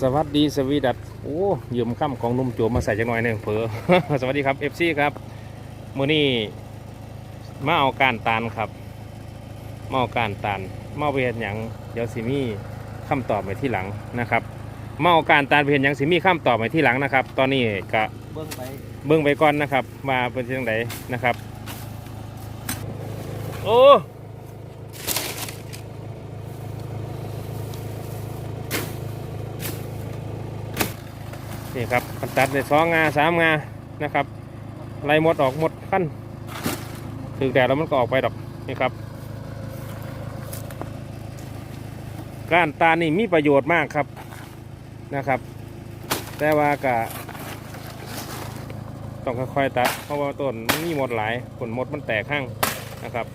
สวัสดีสวีดัตโอ้ยืมค่ำของนุ่มโจมมาใส่จังหน่อยหนึ่งเผลอสวัสดีครับเอฟซีครับมือนี้มาเอาการตานครับมาเอาการตานมาเอาไปเห็นหยังเดี๋ยวสิมีคำตอบไปที่หลังนะครับมาเอาการตานไปเห็นหยังสิมีคำตอบไปที่หลังนะครับ ตอนนี้ก็เบื้องไปเบิ่งไปก่อนนะครับว่าเป็นจังไดนะครับ โอ้ นี่ครับมันตัดได้สองงาสามงานะครับไล่หมดออกหมดขั้นถึงแดดแล้วมันก็ออกไปดอกนี่ครับก้านตาลนี่มีประโยชน์มากครับนะครับ แต่ว่าก็ต้องค่อยๆตัดเพราะว่าต้นมันมีหมดหลายผลมดมันแตกข้างนะครับ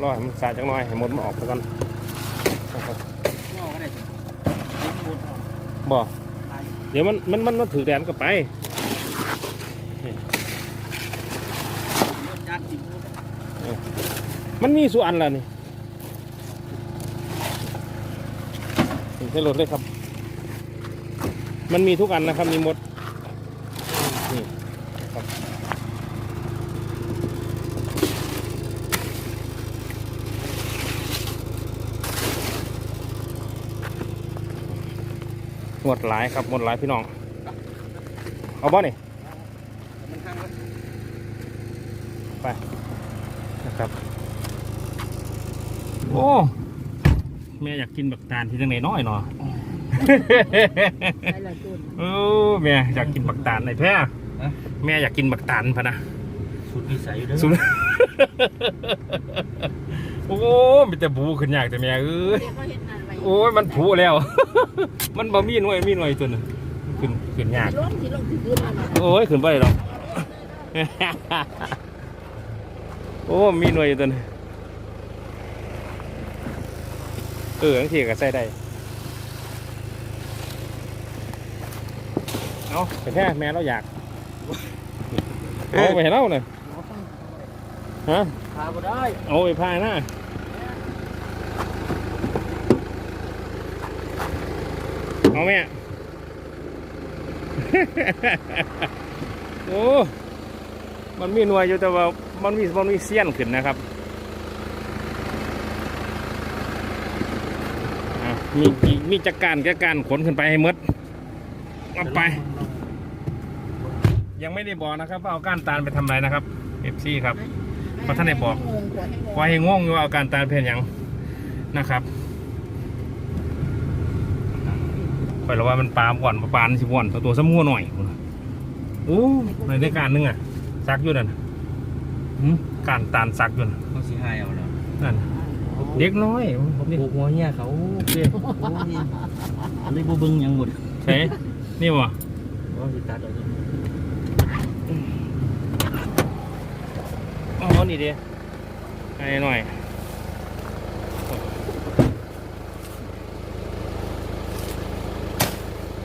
รอให้มันสาดจังน้อยให้มดมันออกไปก่อนนะครับ เดี๋ยวมันมันมันมันถือแดนก็ไปมันมีส่วนแล้วนี่ใช้รถเลยครับ มันมีทุกอันนะครับมีหมดนี่ครับ หมดหลายครับหมดหลายพี่น้อง เอาบ่นี่มันข้างไว้นะครับโอ้แม่อยากกินบักตาลที่จังไหนน้อยเนาะใช่ละจุนโอ้แม่อยากกินบักตาลในแพ้แม่อยากกินบักตาลพะนะสุดนิสัยอยู่เด้อสุดโอ้มีแต่บูขึ้นยากแต่แม่เอ้ย เด็กก็เห็นนั่นไว้โอ้ยมันผูแล้ว มันบ่มีหน่วยมีหน่วยตัวหนึงขึ้นขึ้นยากลงที่ลงที่พื้นนั่นน่ะโอ้ยขึ้นไปหรอกโอ้มีหน่วยอยู่ตัวหนึงเออทั้งทีก็ใส่ได้เอาไปแค่แม่เราอยากเอาไปให้เราหน่อยฮะพาบ่ได้เอาไปพายหน้า เอาแม่โอ้มันมีหน่วยอยู่แต่ว่ามันมีมันมีเสี้ยนขึ้นนะครับมีมีจักการจักการขนขึ้นไปให้มดเอาไป ยังไม่ได้บอกนะครับว่าเอาก้านตาลไปทำอะไรนะครับเอฟซีครับเพราะท่านได้บอกว่าให้งงว่าให้ง่วงอยู่ว่าเอาการตาลเพียนยังนะครับ คอยระว่ามันปลาบ่อนปลาปานสิบ่อนตัวตัวซ้ำงัวหน่อยพุ่นน่ะโอ้ในได้การหนึงอะซักอยู่นั่นน่ะหืมการตาลซักอยู่นั่นเขาสิให้เอาแล้วนั่นเด็กน้อยผมนี่ปลูกหัวเหี้ยเขาเด็กโอ้ยอันนี้บ่เบิ่งหยังหมดใช่นี่วะว่าสิตัดเอาตัวอ๋อนี่ดิไอ้หน่อย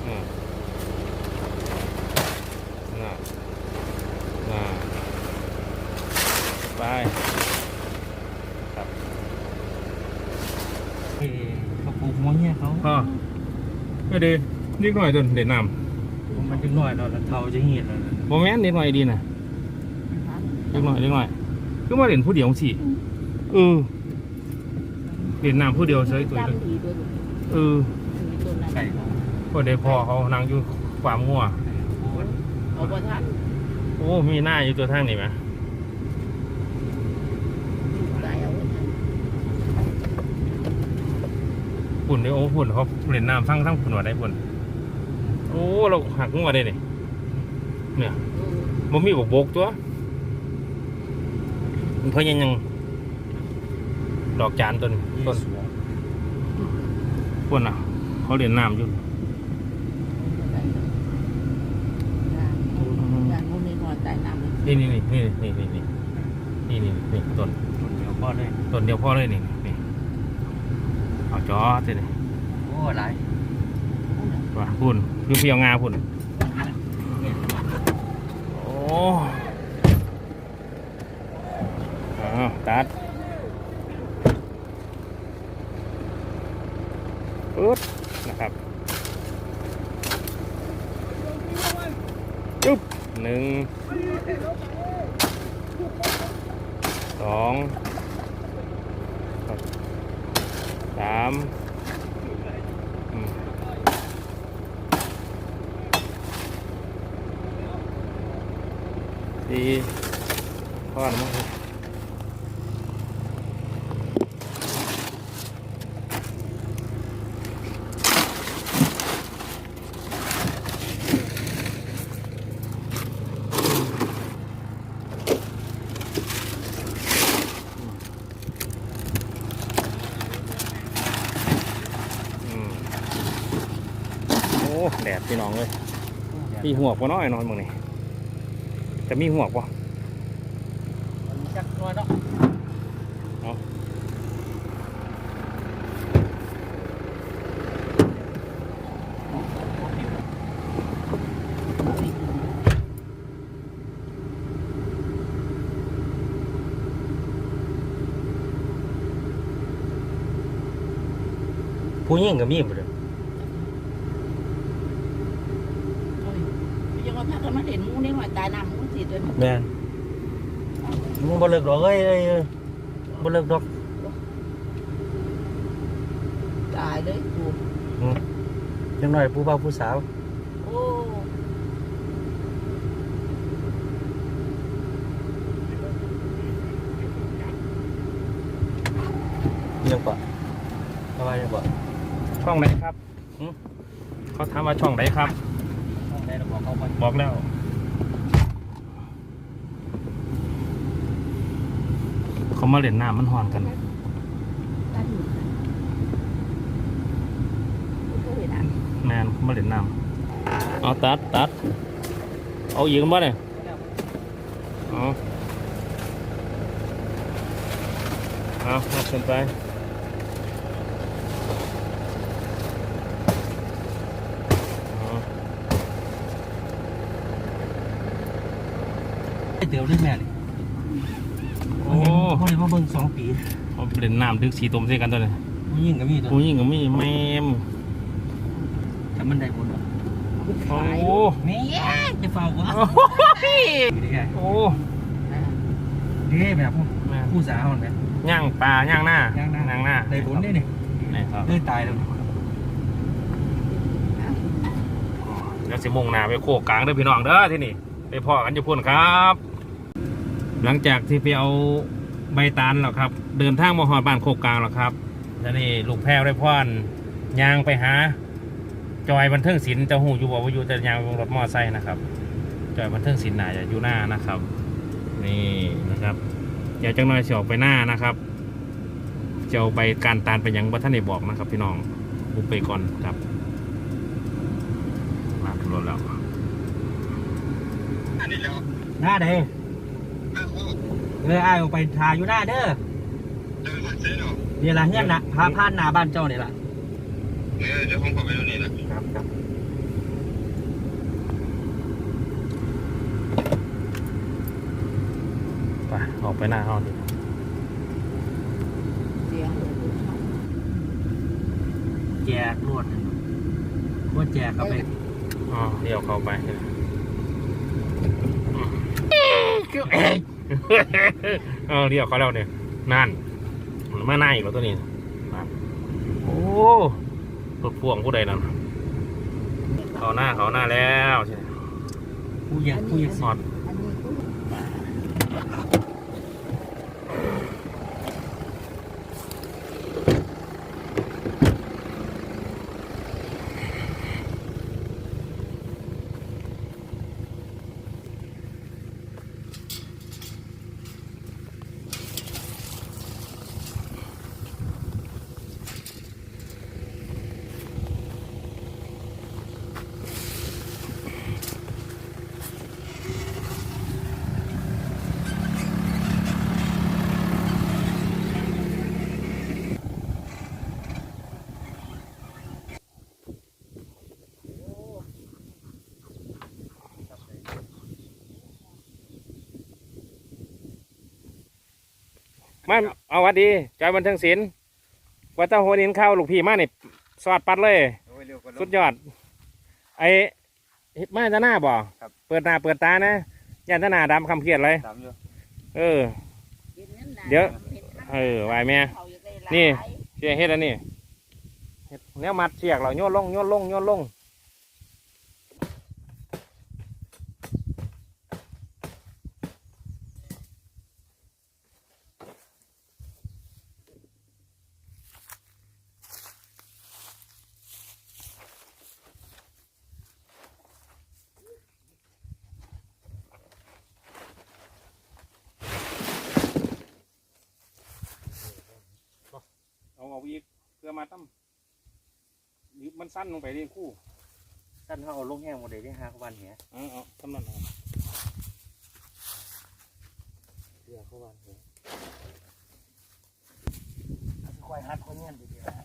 อืมน่ะน่ะ ไปครับเอ้ยเขาปลูกหัวเหี้ยเขาพ่อก็ดีนิดหน่อยจนเด่นน้มันจังน้อยเนาะแล้วเท่าจะเหี้ยแล้วนะำโมแมนนิดหน่อยดีนะนิดหน่อยนิดหน่อยคือมาเด่นผู้เดียวสิเออเด่นน้ำผู้เดียวเฉยตัวจำเดียวดีด้วยเออมีตัวนั้นไก่เขาก็ได้พอเขานั่งอยู่ความงัวเอาบ่ทันโอ้มีหน้าอยู่ตัวทางนี่ไหม ตายเอาไว้ทัน ฝุ่นเดี๋ยวโอ้ฝุ่นเขาเล่นน้ำฟังทั้งฝุ่นว่าได้ฝุ่นโอ้เราหักงัวได้นี่เนี่ยเออมันมีบกบกตัวมันเพิ่งยังยังดอกจานต้นต้นสวงฝุ่นอะ เขาเล่นน้ำอยู่ยานพวกนี้นอนใต้น้ำนี่นี่นี่นี่นี่นี่นี่นี่นี่ต้นเดี๋ยวพ่อเลยต้นเดียวพ่อเลยนี่นี่ เอาจอสิเลยโอ้หลายว่ะพุ่นคือเพียวงาพุ่นโอ้อาตัดปึ๊บนะครับจุ๊บหนึ่งสองามอืมสี่พอแล้วมั้งครับอืมโอ้แดด พี่น้องเลยมีหัวกปะน้อยนอนมึงนี่จะมีหัวกปะจักน้อยเนาะผู้หญิงก็มีบ่เลย โอ้ยยังว่าถ้ากันมาเห็นหมูนี่หน่อยตายน้ำหมูสิด้วย แม่นมึงบ่เลิกดอกเอ้ยเอ้ยเอ้ยบ่เลิกดอก ตายเลยกู จังหน่ อยผู้บ่าวผู้สาว โอ้ยังกว่าสบายยังกว่าช่องไหนครับหึเขาถามว่าช่องไหนครับ ได้เราบอกเขาไปบอกแล้ว เขามาเล่นน้ำมันหอนกันตายอยู่กูก็เห็นอะ แมนเขามาเล่นน้ำเอาตัดตัดเอาอีกมั้เนี่ยเอาเอาเอาขึ้นไปเอาเตี๋ยวด้วยแม่นี่โอ้เขาได้มาเบิ่งสองปีเอาเล่นน้ำดึกสีตมใส่กันตัวเลยผู้หญิงก็มีตัวผู้หญิงก็มีแม มแต่มันได้ผลบ่โอ้แม่จะเฝ้าวะโหนี่ไงโอ้เด้แบบแม่นผู้สาวนั่นแหละย่างปลาย่างหน้าย่างหน้าย่างหน้าได้ผลได้นี่นี่ครับได้ตายแล้วเดี๋ยวสิมุ่งหน้าไปโคกกลางเด้อพี่น้องเด้อที่นี่ไปพ่อกันอยู่พุ่นครับ หลังจากที่ไปเอาใบตาลแล้วครับ เดินทางมาหอดบ้านโคกกลางแล้วครับแล้วนี่ลูกแพ้วได้พ่อนยางไปหา จอยบันเทิงศิลป์เจะหูอยู่บอกว่าอยู่แต่ยางรถมอไซค์นะครับ จอยบันเทิงศิลป์น่าจะอยู่หน้านะครับ นี่นะครับเดี๋ยวจังน้อยเสียออกไปหน้านะครับจะเอาใบการตาลไปยังบัท่านได้บอกนะครับ พี่น้องบุกไปก่อนครับมาขึ้นรถแล้วหน้าเด้เอออ้ายออกไปทาอยู่หน้าเด้อนี่ล่ะเฮือนน่ะพาผ่านหน้าบ้านเจ้านี่ล่ะ เออเดี๋ยวผมขอไปตรงนี้นะครับครับไปออกไปหน้าห้องดิเสียงเลยกูชอบแจกรวดว่าแจกเอาไปอ๋อเดี๋ยวเข้าไปเออเดี๋ยวเขาแล้วเนี่ยนั่นมันมาหน้าอีกแล้วตัวนี้นั่นโอ้ รถพ่วงผู้ใดนั่นเขาหน้าเขาหน้าแล้วใช่ไหมผู้ใหญ่ผู้ใหญ่สอด อันนี้ มาเอาหวัดดีจอยบันเทิงศิลป์วัดตาหัวนินเข้าลูกพี่มานี่สอดปัดเลย สุดยอด ไอเฮ็ดมาจะหน้าบ่ครับเปิดหน้าเปิดตานะยันตาหน้าดำคำเครียดเลยตามอยู่เออห็นงินน่ะเดี๋ยวห็นคันเออไหวแม่เขาอยากได้หลายนี่เสียเฮ็ดอันนี้เฮ็ดแนวมัดเสียกเราโยนลงโยนลงโยนลง เอาเอาอีกเพื่อมาตั้มหรือมัน สั้นลงไปดิคู่ท่านเขาเอาลงแห้งหมดเลยที่ห้าวันเหี้ยเอาเอาทำนั่นเอาเรือเขาวันเหี้ยค่อยฮัดคนเงี้ยดีๆนะ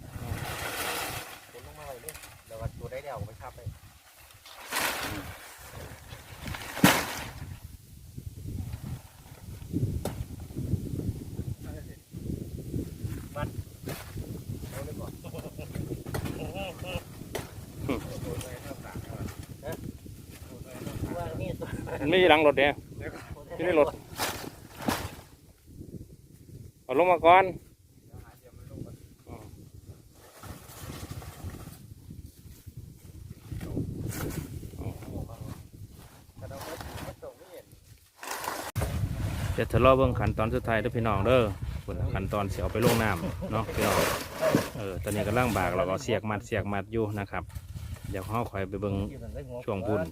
คนลงมาไว้เลยแล้วก็ตัวได้เดี่ยวไปทับไป มันไม่ใช่หลังรถเด้ที่ในรถเอาลงมาก่อนอืมเดี๋ยวทะเลาะเบิ่งขันตอนสุดท้ายด้อพี่น้องเด้อขันตอนเสียเอาไปลงน้ำเนาะพี่น้องเออตอนนี้กำลังบากเราก็เสียกมัดเสียกมัดอยู่นะครับ เดี๋ยวเขาคอยไปเบิ่งช่วงพุ่น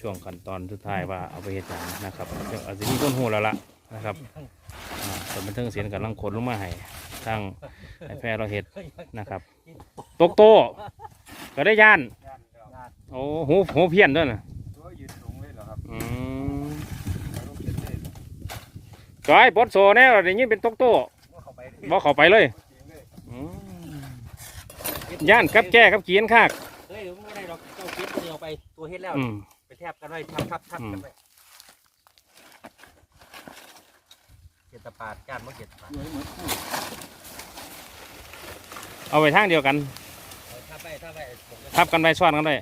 ช่วงขั้นตอนสุดท้ายว่าเอาไปเฮ็ดหยังนะครับเดี๋ยวอาจจะมีคนหูแล้วล่ะนะครับอ่าส่วนบันเทิงเสียงกำลังขนลงมาให้ทางไอ้แพรเราเฮ็ดนะครับ ตกโตะก็ได้ย่าน โอ้หูหูเพี้ยนด้วยนะตัวยืนสูงเลยเหรอครับอืมจอยปลดโซแน่เราได้ยินเป็นตกโตะว่าเขาไปบ่เข้าไปเลยอืมย่านกับแก้กับเกียนคากเฮ้ยไม่ได้หรอกเจ้าคิดตัวเดียวไปตัวเฮ็ดแล้วอืมไป แทบกันไว้ทับทับทับกันไว้เกตปาดการมาเกตปาดเอาไปทางเดียวกัน ทับไปทับไปผมก็ทับกันไปซ้อนกันได้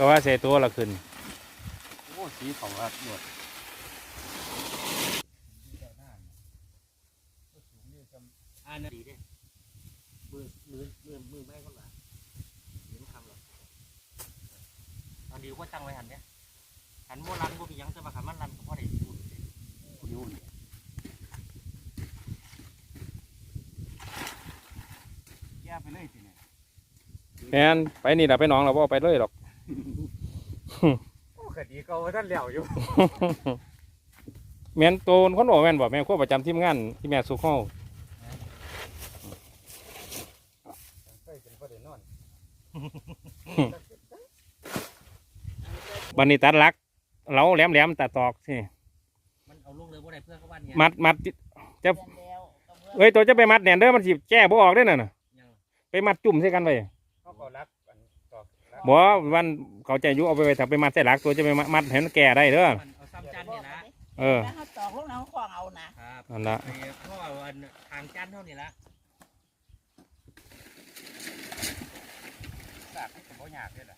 ก็ว่าเสียตัวละขึ้นโอ้สีเขาครับหนวดอันนั้นดีเด้มือมือมือมือไม่คนละเห็นคำหรอกอันดีว่าจังไว้หันเนี่ยหันโมลันบ่มีหยังจะมาขันมันลันก็พอได้พูดเลยยุ่นแย่ไปเลยสิเนี่ยแมนไปนี่แหละไปหนองเราบ่ไปเลยหรอก โอ้คดีเขาท่านเหลี่ยวอยู่แมนโตนคนบอกแมนบอกแมนขั้วประจำทีมงานที่แม่สุขเฮาเคยเป็นประเด็นนอนบันนี้ตัดหลักเราแหลมแหลมๆตัดตอกสิมันเอาลูกเลยว่าได้เพื่อเขาบ้านเนี่ยมัดมัดจะเดือนแล้วก็เมื่อเอ้ยตัวจะไปมัดแหนนเด้อมันสิแก้บ่ออกได้อน่ะน่ะยังไปมัดจุ่มใส่กันไปเขาก็รักอันตอกรัก บ่วันเขาใจอยุเอาไปไว้ถ้าไปมัดใส่หลักตัวจะไปมัดมัดให้มันแก่ได้เด้อมันเอาซ้ำจันนี่ละเออแล้วเขาตอกลงน้ำคลองเอานะครับนั่นละไอ้เขาเอาอันทางจันเท่านี้ละสากให้ผมบ่อยากเลยล่ะ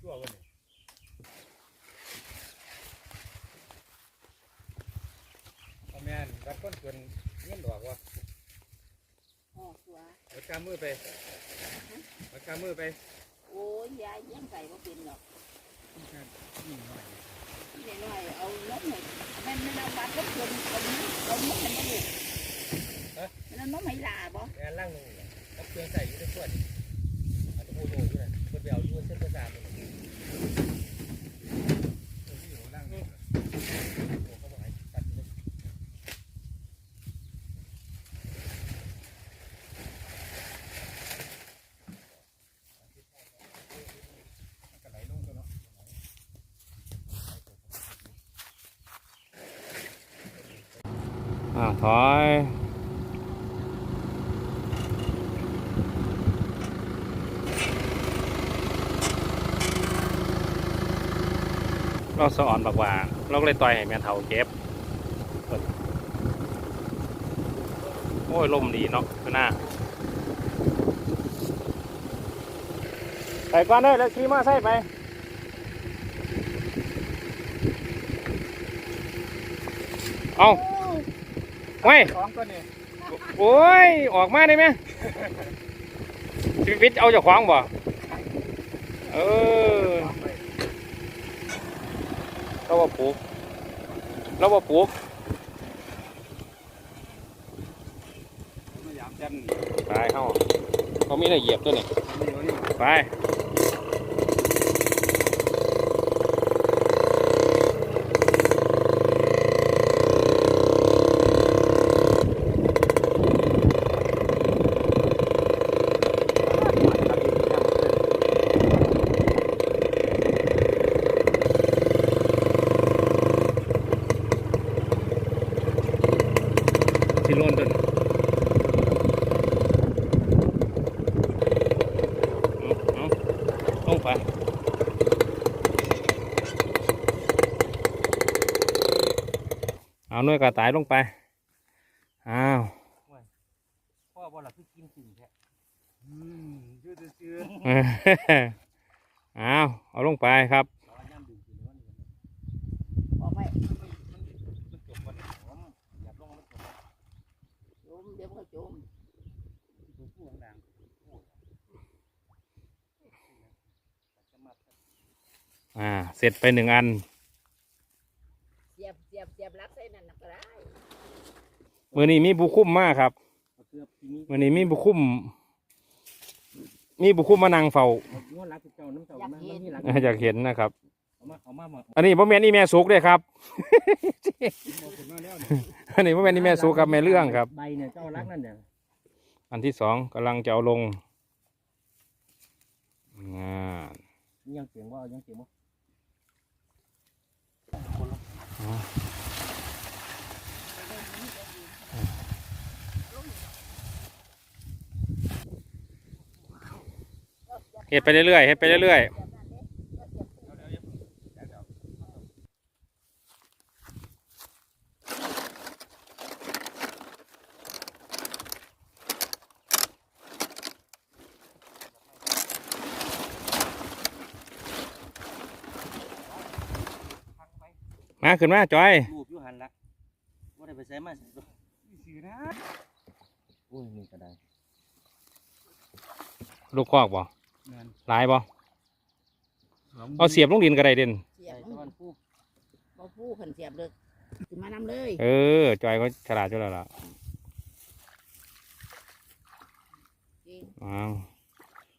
ชั่ววันนี้เอาแม่น รัดก้นเกินเงี้ยดอกวะโอ้ตัวเอากำมือไปเอากำมือไปโอ้ยยายยังใส่ก็เป็นหรอกนี่หน่อยนี่หน่อยเอาล้มหน่อยแม่ไม่เอาวัดก็เกินเอานี้เอานี้มันไม่ถูกมันน้องไม่ลาบ่แอนล่างลงเลยเอาเครื่องใส่อยู่ในขวดอันนี้โมโหอยู่นะคนไปเอาอยู่ถอย เราสอนบอกว่า เราก็เลยต่อยให้แม่เฒ่าเก็บเพิ่นโอ้ยลมดีเนาะข้างหน้าไปก่อนเด้อแล้วขี่มาใส่ไปเอาไว้ยสองตัวนี้โอ้ย ออกมาได้ไหมชีวิตเอาจากขวางบ่ เออเรา ว่าปลูกเราว่าปลูกพยายามยันไปเข้าเขามีอะไรเหยียบตัวนี่นี่นี่ไป ที่โลนตัวนี้เอาเอาลง ไปเอาหน่วยกระต่ายลงไป อ้าวพ่อบ่ล่ะคือกินสิ่งแท้อืมชื่อชื่ออ้าว เอาลงไปครับ รอย่ำดื่มกินแล้วนี่ ออกไป มันจบวันผมอยากลงมันจบ โจมเดี๋ยวมันก็โจม ตัวผู้ของดังผู้จะมา อ่า เสร็จไปหนึ่งอัน เสียบเสียบเสียบรักใส่นั่นน่ะก็ได้มือนี้มีบุคุ้มมากครับเอาเกือบทีนี้มือนี้มีบุคุ้ม มีบุคุ้มมานั่งเฝ้าเอาง้อรักเจ้าน้ำเจ้ามันมันมีรักอยากเห็นนะครับเอามาเอามาหมดอันนี้พ่อแม่นี่แม่สุกเลยครับเอาขึ้นมาแล้วเนี่ยอันนี้พ่อแม่นี่แม่สุกกับแม่เรื่องครับ ใบเนี่ยเจ้ารักนั่นเนี่ยอันที่สองกำลังจะเอาลงอ่ายังเสียงว่ายังเสียงว่า เห็ดไปเรื่อยๆเห็ดไปเรื่อยๆ มาขึ้นมาจอยรูปอยู่หันละว่าได้ไปใส่มาใส่ตัวสีนะโอ้ยมีกระไดลูกคอกบ่เงินหลายบ่เอาเสียบลงดินก็ได้เด่นเสียใส่บตะวันผู้บ่ผู้เพิ่นเสียบเลยสิมานำเลยเออจอยก็ฉลาดอยู่แล้วล่ะจริงอ้าว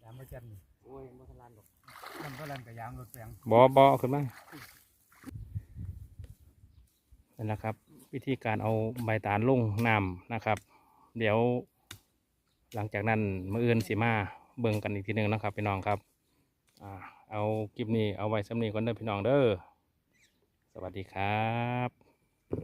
ยามประจันโอ้ยมันทลานดอกมันทลานกับยางรถแสงบ่บ่เอาขึ้นมา นั่นแหละครับ วิธีการเอาใบตาลลงน้ำนะครับ เดี๋ยวหลังจากนั้นมืออื่นสีมาเบิ่งกันอีกทีหนึ่งนะครับพี่น้องครับอเอาคลิปนี้เอาไว้สำนีก่อนเด้อพี่น้องเด้อสวัสดีครับ